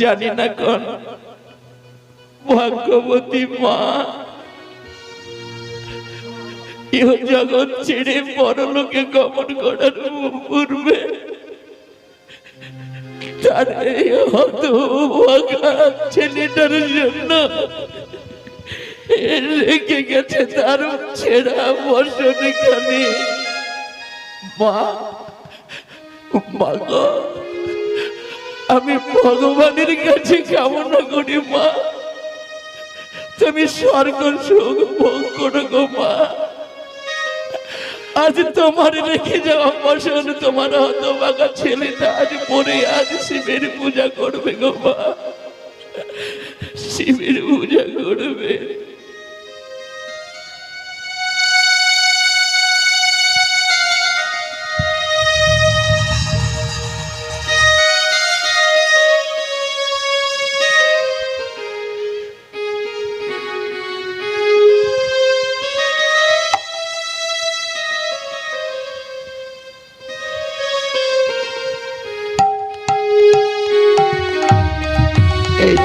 জানি না কোন। ভাগ্যবতী মা ইহ জগৎ ছেড়ে পরলোকে গমন করার পূর্বে এই ছেলেটার জন্য রেখে গেছে তার ছেঁড়া বসনখানে মা মা গো, আমি ভগবানের কাছে কামনা করি, মা। তুমি স্বর্গ সুখ ভোগ করো গো, মা। আজ তোমার রেখে যাওয়া বসন তোমার হতভাগা ছেলেটা আজ পরে আজ শিবের পূজা করবে গো, মা। শিবের পূজা করবে।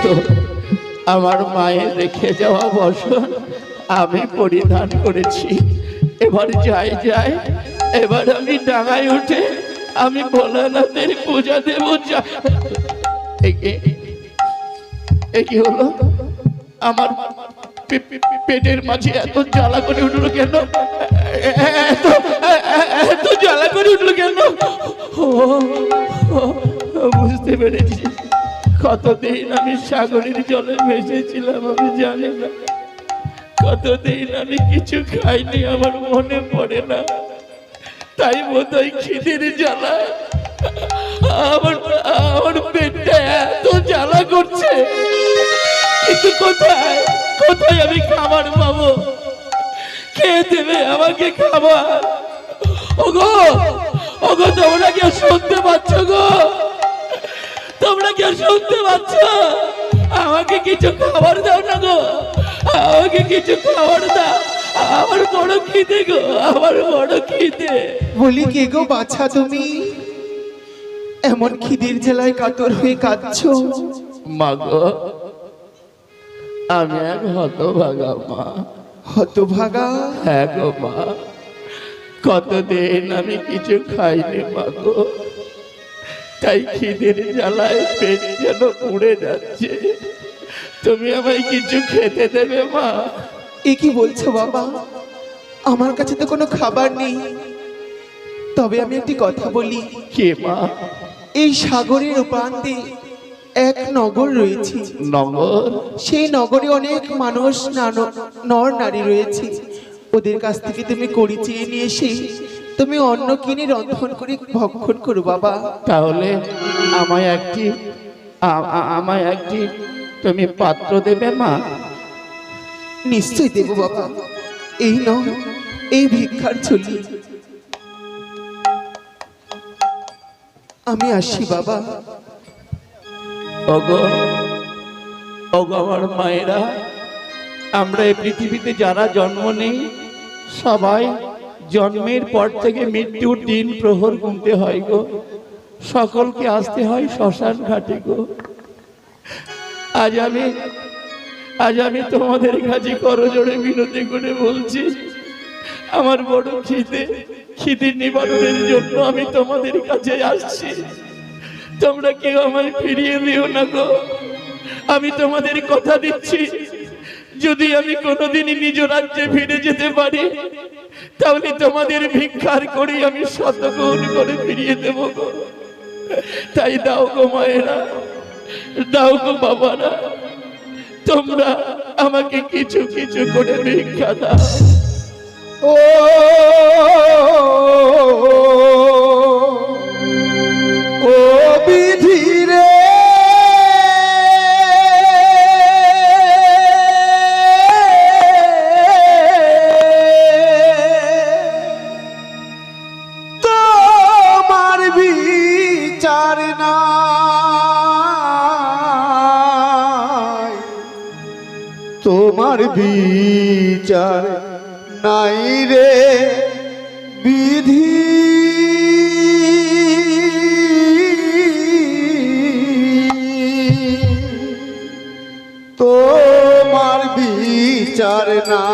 তো আমার মায়ের রেখে যাওয়া বসন আমি পরিধান করেছি। এবার যাই যাই, এবার আমি ডাঙায় উঠে আমি ভোলানাথের পূজা দেব কি হলো? আমার পেটের মাঝে এত জ্বালা করে উঠল কেন? এত এত জ্বালা করে উঠল কেন? বুঝতে পেরেছি। কতদিন আমি সাগরের জলে ভেসেছিলাম আমি জানি না। কতদিন আমি কিছু খাইনি, আমার মনে পড়ে না। তাই বোধহয় খিদের জ্বালা। আমার আমার পেটটা এত জ্বালা করছে। কিন্তু কোথায় কোথায় আমি খাবার পাবো? কে দেবে আমাকে খাবার? ওগো ওগো, তোমরা কেউ শুনতে পাচ্ছ গো? তোমরা কেউ শুনতে পাচ্ছ? আমাকে কিছু খাবার দাও না গো। আমাকে কিছু খাবার দাও। আমার বড় খিদে গো আমার বড় খিদে। বলি কে গো বাছা তুমি? এমন খিদির জেলায় কাতর হয়ে কাঁদছো? মা গো আমি এক হতভাগা মা। হতভাগা? হ্যাঁ গো মা। কতদিন আমি কিছু খাইনি মা গো। তাই খিদের জ্বালায় পেট যেন উড়ে যাচ্ছে। তুমি আমায় কিছু খেতে দেবে মা। এ কি বলছো বাবা? আমার কাছে তো কোনো খাবার নেই। তবে আমি একটি কথা বলি। কে মা? এই সাগরের প্রান্তে এক নগর রয়েছে। নগর? সেই নগরে অনেক মানুষ নর নারী রয়েছে। ওদের কাছ থেকে তুমি কড়ি চেয়ে নিয়ে এসে তুমি অন্ন কিনে রন্ধন করে ভক্ষণ করো বাবা। তাহলে আমায় একটি আমায় একটি তুমি পাত্র দেবে মা? নিশ্চয় দেব বাবা। এই ন এই ভিক্ষার চলি আমি আসি বাবা। ওগো ওগো আমার মায়েরা আমরা এই পৃথিবীতে যারা জন্ম নেই সবাই জন্মের পর থেকে মৃত্যুর দিন প্রহর গুনতে হয় গো। সকলকে আসতে হয় শ্মশান ঘাটে গো। আজ আমি আজ আমি তোমাদের কাছে করজোড়ে বিনতি করে বলছি, আমার বড় খিদে খিদে নিবারণের জন্য আমি তোমাদের কাছে আসছি। তোমরা কেউ আমায় ফিরিয়ে দিও না গো। আমি তোমাদের কথা দিচ্ছি, যদি আমি কোনোদিনই নিজ রাজ্যে ফিরে যেতে পারি তাহলে তোমাদের ভিক্ষার করে আমি শতগুণ করে ফিরিয়ে দেব তাই দাও গো মায়েরা, দাও গো বাবারা, তোমরা আমাকে কিছু কিছু করে ভিক্ষা দাও। ও বিচার নাই। তোমার বিচার নাই রে বিধি। তোমার বিচার না